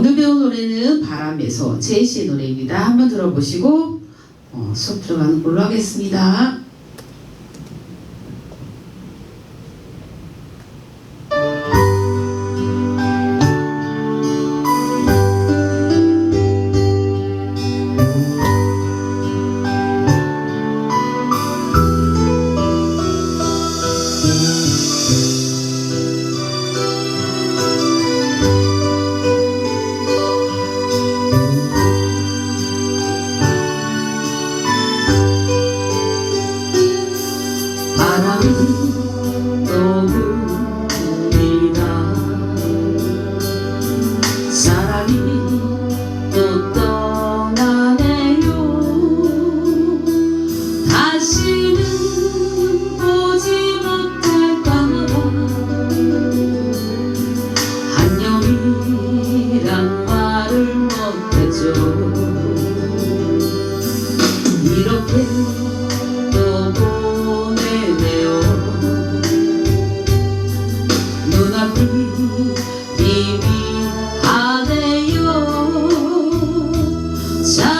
오늘 배운 노래는 바람에서 제이 씨의 노래입니다. 한번 들어보시고 어, 수업 들어가는 걸로 하겠습니다. 참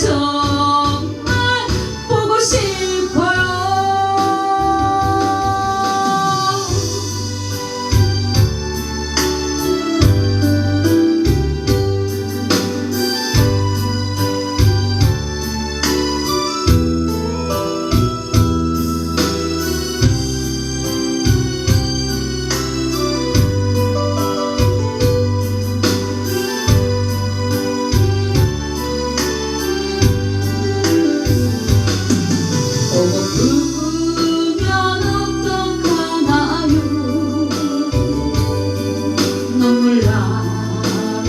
그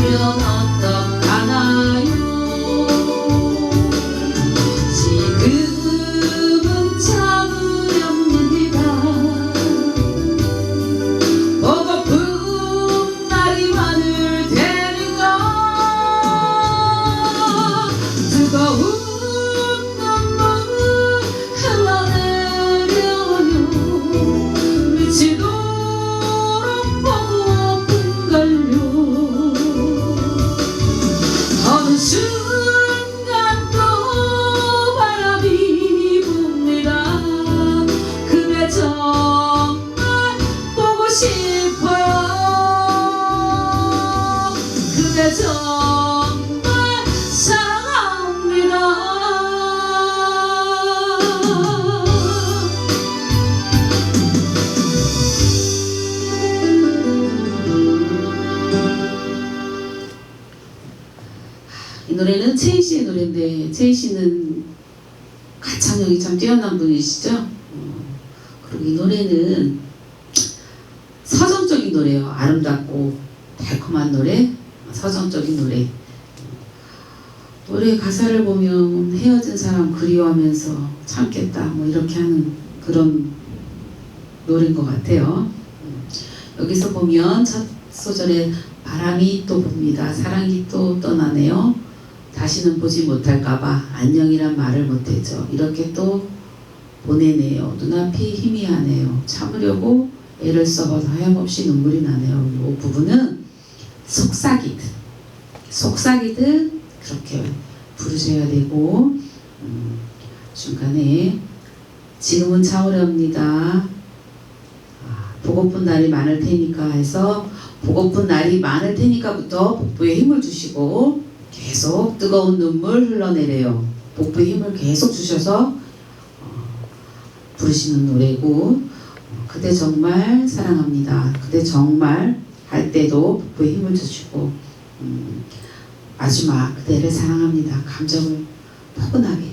나면 이 노래는 채희 씨의 노래인데 채희 씨는 가창력이 참 뛰어난 분이시죠. 어, 그리고 이 노래는 서정적인 노래예요. 아름답고 달콤한 노래, 서정적인 노래. 노래 가사를 보면 헤어진 사람 그리워하면서 참겠다 뭐 이렇게 하는 그런 노래인 것 같아요. 음, 여기서 보면 첫 소절에 바람이 또 붑니다. 사랑이 또 떠나네요. 다시는 보지 못할까봐 안녕이란 말을 못했죠. 이렇게 또 보내네요. 눈앞이 희미하네요. 참으려고 애를 써봐도 하염없이 눈물이 나네요. 이 부분은 속삭이듯 속삭이듯 그렇게 부르셔야 되고 음, 중간에 지금은 참으렵니다. 아, 보고픈 날이 많을 테니까 해서 보고픈 날이 많을 테니까부터 복부에 힘을 주시고 계속 뜨거운 눈물 흘러내려요. 복부에 힘을 계속 주셔서 어, 부르시는 노래고 어, 그대 정말 사랑합니다. 그대 정말 할 때도 복부에 힘을 주시고 음, 마지막 그대를 사랑합니다. 감정을 포근하게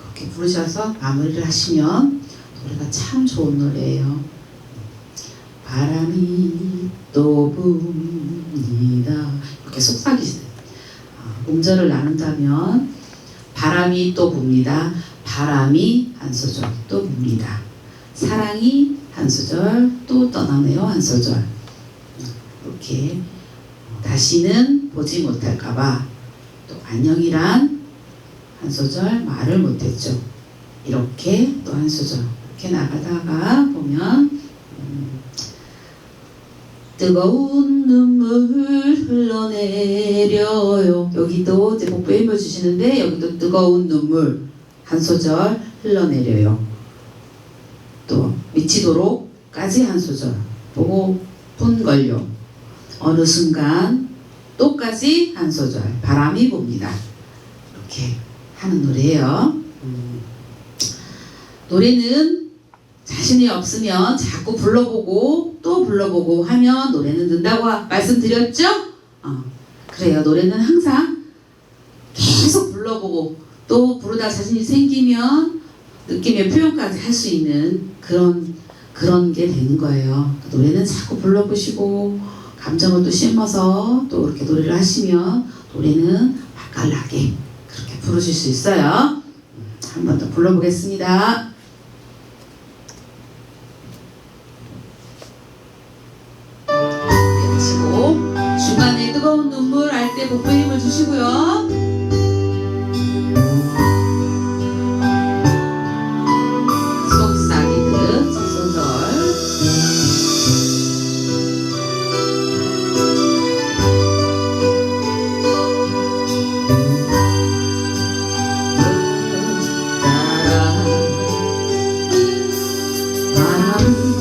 그렇게 부르셔서 마무리를 하시면 노래가 참 좋은 노래예요. 바람이 또 붑니다 이렇게 속삭이시는 아, 음절을 나눈다면 바람이 또 붑니다. 바람이 한 소절 또 붑니다. 사랑이 한 소절 또 떠나네요 한 소절 이렇게 다시는 보지 못할까봐 또 안녕이란 한 소절 말을 못했죠. 이렇게 또 한 소절 이렇게 나가다가 보면 음, 뜨거운 눈물 흘러내려요. 여기도 이제 복부에 힘을 주시는데 여기도 뜨거운 눈물 한 소절 흘러내려요. 또 미치도록까지 한 소절 보고 푼 걸요. 어느 순간 또까지 한 소절 바람이 봅니다. 이렇게 하는 노래예요. 음, 노래는 자신이 없으면 자꾸 불러보고 또 불러보고 하면 노래는 는다고 말씀드렸죠? 어, 그래요. 노래는 항상 계속 불러보고 또 부르다 자신이 생기면 느낌의 표현까지 할 수 있는 그런 그런 게 되는 거예요. 노래는 자꾸 불러보시고 감정을 또 심어서 또 이렇게 노래를 하시면 노래는 맛깔나게 그렇게 부르실 수 있어요. 한 번 더 불러보겠습니다. 바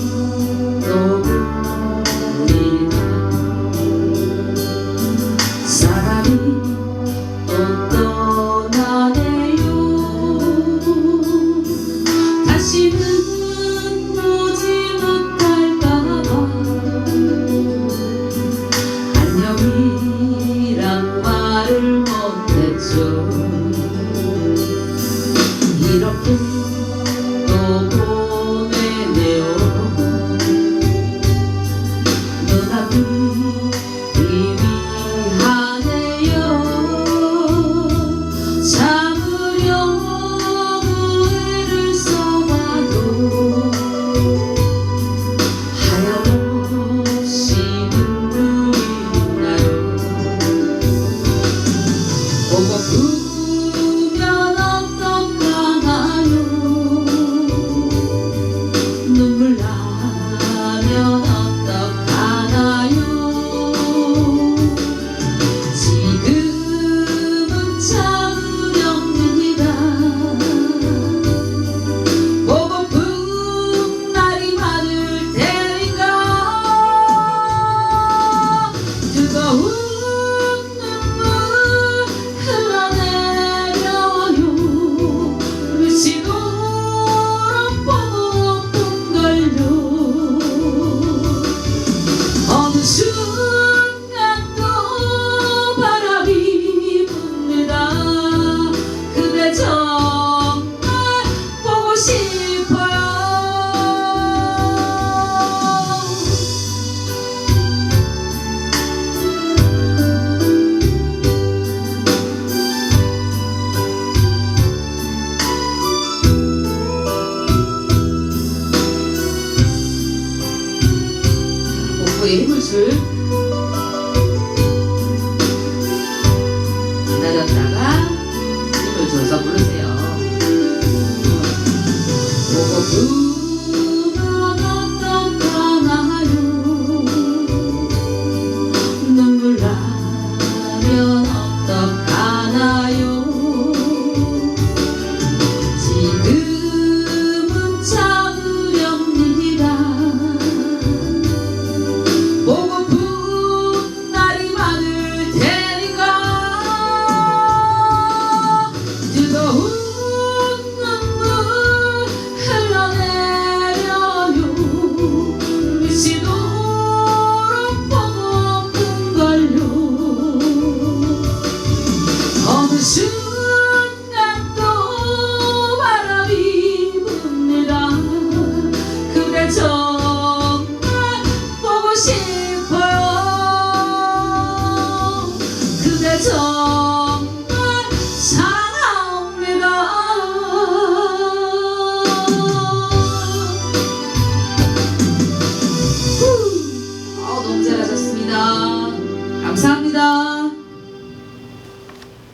礼仪不